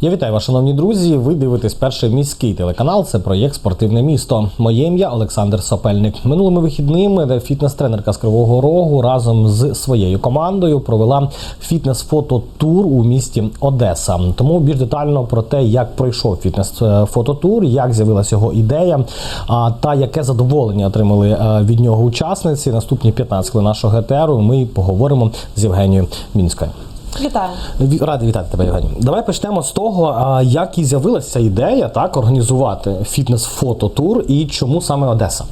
Я вітаю вас, шановні друзі. Ви дивитесь перший міський телеканал. Це проєкт Спортивне місто. Моє ім'я Олександр Сапельник. Минулими вихідними фітнес-тренерка з Кривого Рогу разом з своєю командою провела фітнес-фототур у місті Одеса. Тому більш детально про те, як пройшов фітнес-фототур, як з'явилася його ідея, а, та яке задоволення отримали е, від нього учасниці. Наступні 15 хвилин нашого ГТРу ми поговоримо з Євгенією Мінською. Вітаю. Ві- Радий вітати тебе, Євгеній. Давай почнемо з того, як і з'явилася ідея так організувати фітнес-фототур і чому саме Одеса.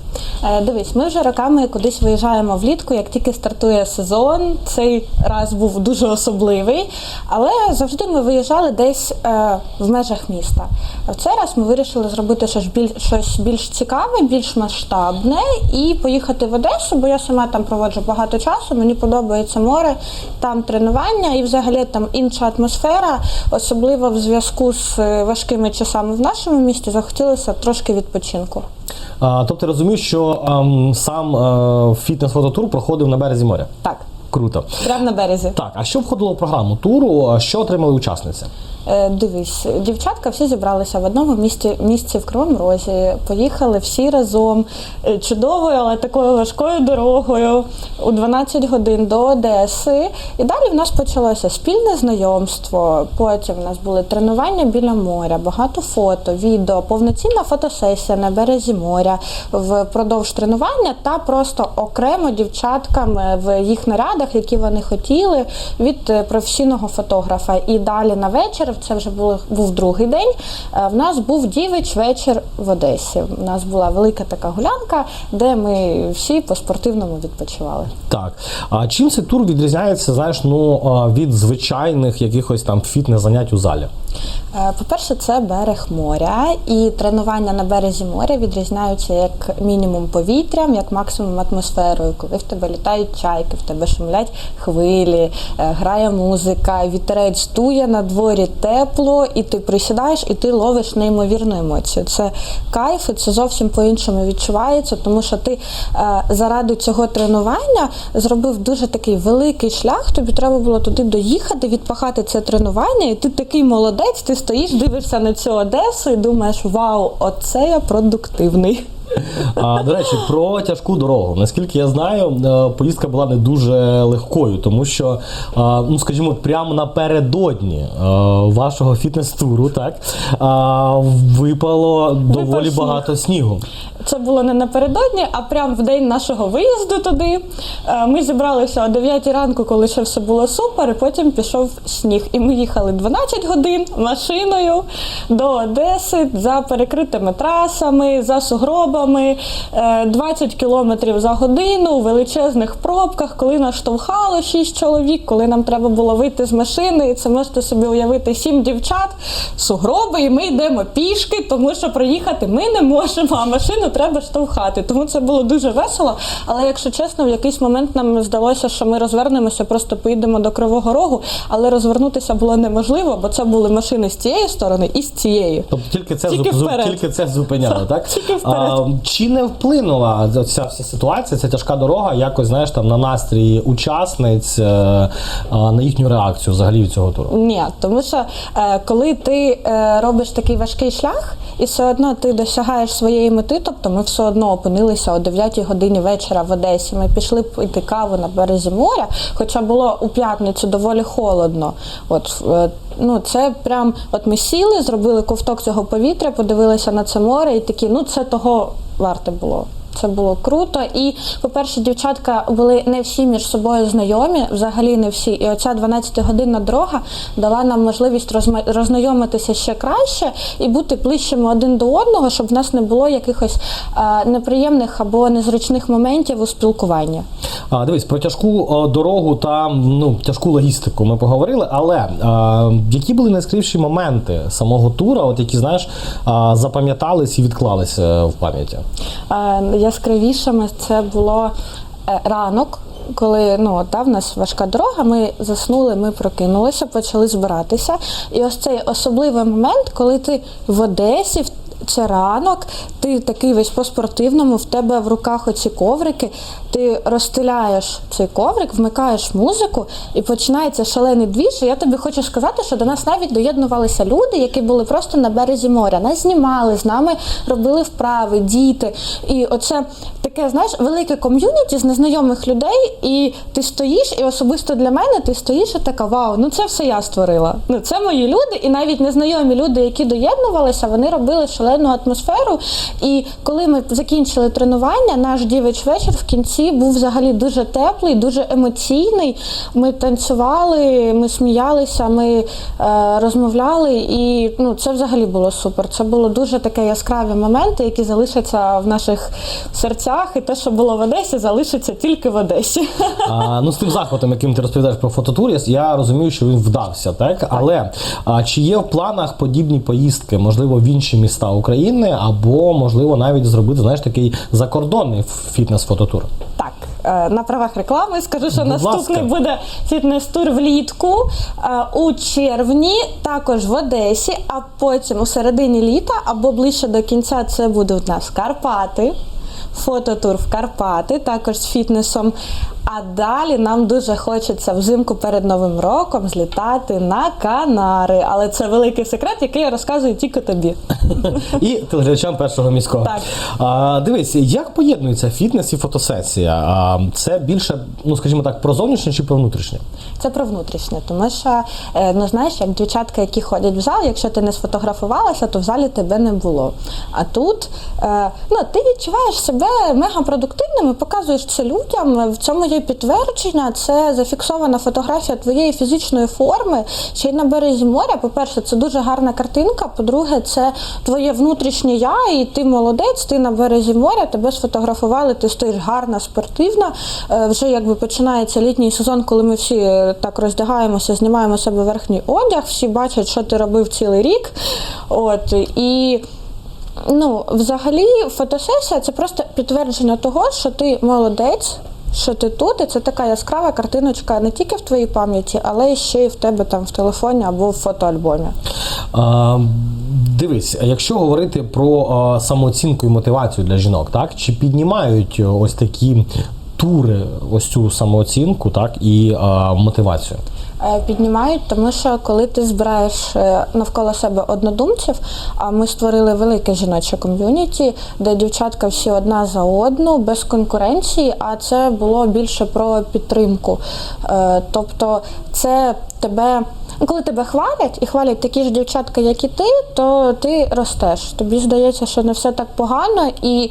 Е, Дивись, ми вже роками кудись виїжджаємо влітку, як тільки стартує сезон. Цей раз був дуже особливий, але завжди ми виїжджали десь е, в межах міста. В цей раз ми вирішили зробити щось більш щось більш цікаве, більш масштабне і поїхати в Одесу, бо я сама там проводжу багато часу. Мені подобається море, там тренування і взагалі там інша атмосфера, особливо в зв'язку з е, важкими часами в нашому місті. Захотілося трошки відпочинку. А, тобто розумієш, що ем, сам е, фітнес-фототур проходив на березі моря. Так, Круто. прямо на березі. Так, а що входило в програму туру? Що отримали учасниці? Е, Дивись, дівчатка всі зібралися в одному місті, місці в Кривому Розі. Поїхали всі разом е, чудовою, але такою важкою дорогою у 12 годин до Одеси. І далі в нас почалося спільне знайомство. Потім в нас були тренування біля моря, багато фото, відео, повноцінна фотосесія на березі моря впродовж тренування та просто окремо дівчаткам е, в їх нарядах, які вони хотіли від е, професійного фотографа. І далі на вечір, це вже було, був другий день. е, В нас був дівич вечір в Одесі. У нас була велика така гулянка, де ми всі по спортивному відпочивали. Так. А чим цей тур відрізняється, знаєш, ну від звичайних якихось там фітнес-занять у залі? Е, По-перше, це берег моря, і тренування на березі моря відрізняються як мінімум повітрям, як максимум атмосферою. Коли в тебе літають чайки, в тебе шумлять хвилі, е, грає музика, вітерець дує, на дворі тепло, і ти присідаєш, і ти ловиш неймовірну емоцію. Це кайф, і це зовсім по-іншому відчувається, тому що ти е, заради цього тренування зробив дуже такий великий шлях. Тобі треба було туди доїхати, відпахати це тренування, і ти такий молодець, ти стоїш, дивишся на цю Одесу і думаєш, вау, оце я продуктивний. А, до речі, про тяжку дорогу. Наскільки я знаю, е, поїздка була не дуже легкою, тому що, ну скажімо, прямо напередодні е, вашого фітнес-туру, так випало доволі сніг. багато снігу. Це було не напередодні, а прямо в день нашого виїзду туди. Е, Ми зібралися о 9 ранку, коли ще все було супер, і потім пішов сніг. І ми їхали 12 годин машиною до Одеси за перекритими трасами, за сугробами, е, 20 кілометрів за годину у величезних пробках, коли нас штовхало 6 чоловік, коли нам треба було вийти з машини, і це можете собі уявити 7 дівчат, сугроби, і ми йдемо пішки, тому що проїхати ми не можемо, а машину треба штовхати. Тому це було дуже весело. Але якщо чесно, в якийсь момент нам здалося, що ми розвернемося, просто поїдемо до Кривого Рогу, але розвернутися було неможливо, бо це були машини з цієї сторони і з цієї. Тобто тільки це Тільки вперед. тільки це зупиняло, так? Тільки вперед. А, чи не вплинула ця вся ситуація, ця тяжка дорога, якось знаєш там на настрій учасниць, е, на їхню реакцію взагалі від цього туру? Ні, тому що е, коли ти е, робиш такий важкий шлях, і все одно ти досягаєш своєї мети, тобто ми все одно опинилися о 9 годині вечора в Одесі. Ми пішли пити каву на березі моря, хоча було у п'ятницю доволі холодно. От ну це прям, от ми сіли, зробили ковток цього повітря, подивилися на це море, і такі, ну це того варте було. Це було круто. І, по-перше, дівчатка були не всі між собою знайомі, взагалі не всі. І оця 12-годинна дорога дала нам можливість розма- роззнайомитися ще краще і бути ближчими один до одного, щоб в нас не було якихось е, неприємних або незручних моментів у спілкуванні. А, дивись, про тяжку о, дорогу та ну, тяжку логістику ми поговорили, але а, які були найскрівші моменти самого тура, от які, знаєш, а, запам'ятались і відклалися в пам'яті? Е, Яскравішими це було е, ранок. Коли ну от, да, в нас важка дорога, ми заснули, ми прокинулися, почали збиратися. І ось цей особливий момент, коли ти в Одесі, в це ранок, ти такий весь по-спортивному, в тебе в руках оці коврики, ти розстеляєш цей коврик, вмикаєш музику і починається шалений двіж. Я тобі хочу сказати, що до нас навіть доєднувалися люди, які були просто на березі моря. Нас знімали, з нами робили вправи, діти. І оце таке, знаєш, велике ком'юніті з незнайомих людей, і ти стоїш, і особисто для мене ти стоїш і така, вау, ну це все я створила. Ну це мої люди, і навіть незнайомі люди, які доєднувалися, вони робили шалену атмосферу. І коли ми закінчили тренування, наш дівич вечір в кінці був взагалі дуже теплий, дуже емоційний. Ми танцювали, ми сміялися, ми е, розмовляли, і ну це взагалі було супер. Це було дуже таке яскраві моменти, які залишаться в наших серцях, і те, що було в Одесі, залишиться тільки в Одесі. А, ну, з тим захватом, яким ти розповідаєш про фототур, я- розумію, що він вдався, так? Але а, чи є в планах подібні поїздки, можливо, в інші міста України, або, можливо, навіть зробити, знаєш, такий закордонний фітнес-фототур? Так, е, на правах реклами скажу, що Будь наступний ласка. буде фітнес-тур влітку е, у червні, також в Одесі, а потім у середині літа або ближче до кінця це буде у нас Карпати. Фототур в Карпати, також з фітнесом. А далі нам дуже хочеться взимку перед Новим роком злітати на Канари. Але це великий секрет, який я розказую тільки тобі. І телеглядачам першого міського. Так. А, дивись, як поєднується фітнес і фотосесія? А, це більше, ну скажімо так, про зовнішнє чи про внутрішнє? Це про внутрішнє, тому що е, ну знаєш, як дівчатка, які ходять в зал, якщо ти не сфотографувалася, то в залі тебе не було. А тут е, ну, ти відчуваєш себе мегапродуктивним і показуєш це людям. В цьому є підтвердження. Це зафіксована фотографія твоєї фізичної форми. Ще й на березі моря. По-перше, це дуже гарна картинка. По-друге, це твоє внутрішнє я, і ти молодець, ти на березі моря, тебе сфотографували, ти стоїш гарна, спортивна. Е, Вже якби починається літній сезон, коли ми всі е, так роздягаємося, знімаємо себе верхній одяг, всі бачать, що ти робив цілий рік. От і. Ну, взагалі, фотосесія це просто підтвердження того, що ти молодець, що ти тут, і це така яскрава картиночка не тільки в твоїй пам'яті, але ще й в тебе там в телефоні або в фотоальбомі. А, дивись, якщо говорити про а, самооцінку і мотивацію для жінок, так чи піднімають е, ось такі тури, ось цю самооцінку, так і а, мотивацію? Е, Піднімають, тому що коли ти збираєш е, навколо себе однодумців, а ми створили велике жіноче ком'юніті, де дівчатка всі одна за одну, без конкуренції, а це було більше про підтримку. Е, Тобто, це тебе. ну, Коли тебе хвалять і хвалять такі ж дівчатка, як і ти, то ти ростеш. Тобі здається, що не все так погано, і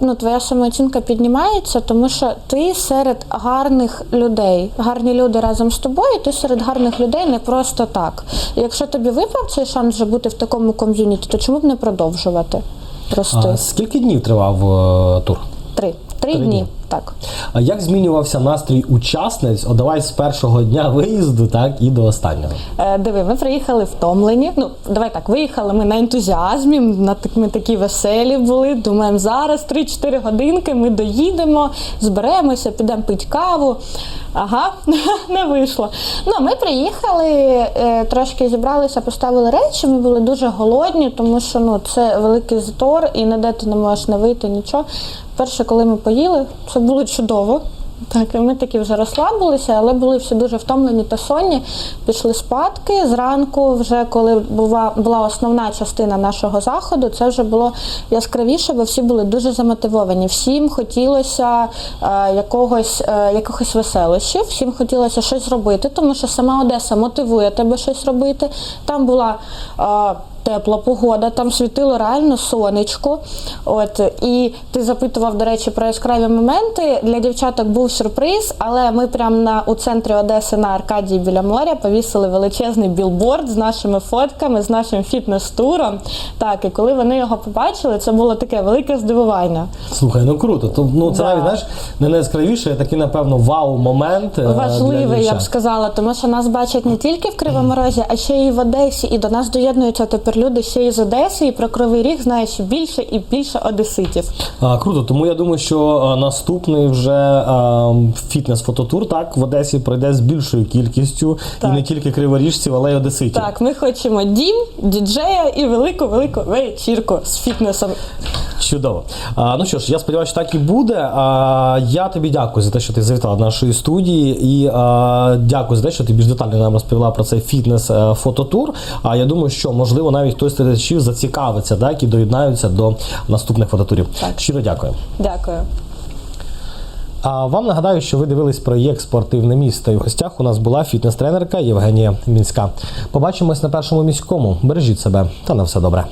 ну, твоя самооцінка піднімається, тому що ти серед гарних людей. Гарні люди разом з тобою, ти серед гарних людей не просто так. І якщо тобі випав цей шанс вже бути в такому ком'юніті, то чому б не продовжувати рости? А, скільки днів тривав е, тур? Три. Три, Три дні. дні. Так. А як змінювався настрій учасниць? О, давай з першого дня виїзду, так і до останнього. Е, Диви, ми приїхали втомлені. Ну, давай так, виїхали ми на ентузіазмі, на так, ми такі веселі були. Думаємо, зараз 3-4 годинки ми доїдемо, зберемося, підемо пити каву. Ага, не вийшло. Ну, ми приїхали, е, трошки зібралися, поставили речі. Ми були дуже голодні, тому що ну, це великий затор, і ніде ти не можеш не вийти, нічого. Перше, коли ми поїли, це було чудово. Так, ми такі вже розслабилися, але були всі дуже втомлені та сонні. Пішли спадки. Зранку, вже коли була, була основна частина нашого заходу, це вже було яскравіше, бо всі були дуже замотивовані. Всім хотілося е, якогось, е, якихось веселощів, всім хотілося щось робити, тому що сама Одеса мотивує тебе щось робити. Там була. е, Тепла погода, там світило реально сонечко. От і ти запитував, до речі, про яскраві моменти. Для дівчаток був сюрприз, але ми прямо на у центрі Одеси на Аркадії біля моря повісили величезний білборд з нашими фотками, з нашим фітнес-туром. Так, і коли вони його побачили, це було таке велике здивування. Слухай, ну круто. То ну це Да. навіть знаєш не найяскравіше, а такий, напевно, вау-момент. е, Важливий, я б сказала, тому що нас бачать не тільки в Кривому Розі, а ще й в Одесі. І до нас доєднуються тепер тепер люди ще із Одеси і про Кривий Ріг знають ще більше і більше одеситів. А, круто, тому я думаю, що наступний вже фітнес-фототур так в Одесі пройде з більшою кількістю Так. і не тільки криворіжців, але й одеситів. Так, ми хочемо дім, діджея і велику велику вечірку з фітнесом. Чудово. А, ну що ж, я сподіваюся, що так і буде. А, я тобі дякую за те, що ти завітала до нашої студії, і а, дякую за те, що ти більш детально нам розповіла про цей фітнес-фототур. А я думаю, що можливо навіть хтось з глядачів зацікавиться, так і доєднаються до наступних фототурів. Так. Щиро дякую. Дякую. А вам нагадаю, що ви дивились проєкт Спортивне місто. І в гостях у нас була фітнес-тренерка Євгенія Мінська. Побачимось на першому міському. Бережіть себе та на все добре.